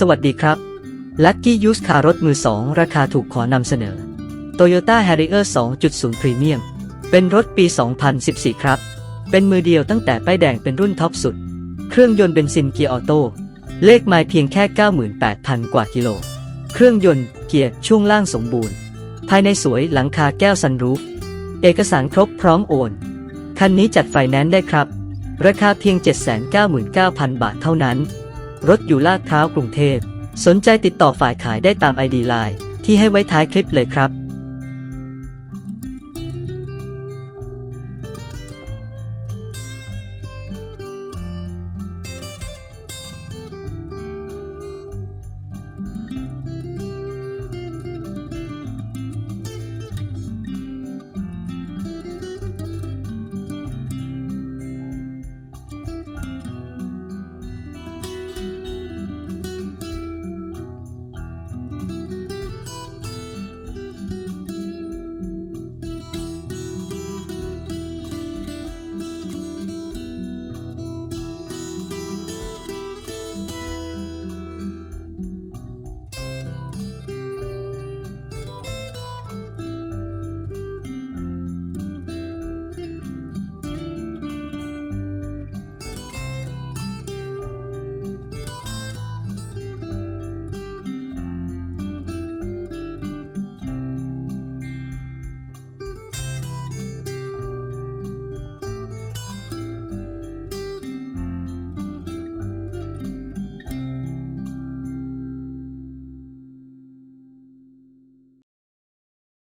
สวัสดีครับ Lucky Use คารถมือ 2 ราคาถูกขอนำเสนอ Toyota Harrier 2.0 Premium เป็นรถปี 2014 ครับ เป็นมือเดียวตั้งแต่ป้ายแดงเป็นรุ่นท็อปสุด เครื่องยนต์เบนซินเกียร์ออโต้ เลขไมล์เพียงแค่ 98,000 กว่ากิโล เครื่องยนต์เกียร์ช่วงล่างสมบูรณ์ ภายในสวยหลังคาแก้วซันรูฟ เอกสารครบพร้อมโอน คันนี้จัดไฟแนนซ์ได้ครับ ราคาเพียง 799,000 บาทเท่านั้น รถอยู่ลาดเท้าวกรุงเทพ สนใจติดต่อฝ่ายขายได้ตามไอดีไลน์ที่ให้ไว้ท้ายคลิปเลยครับ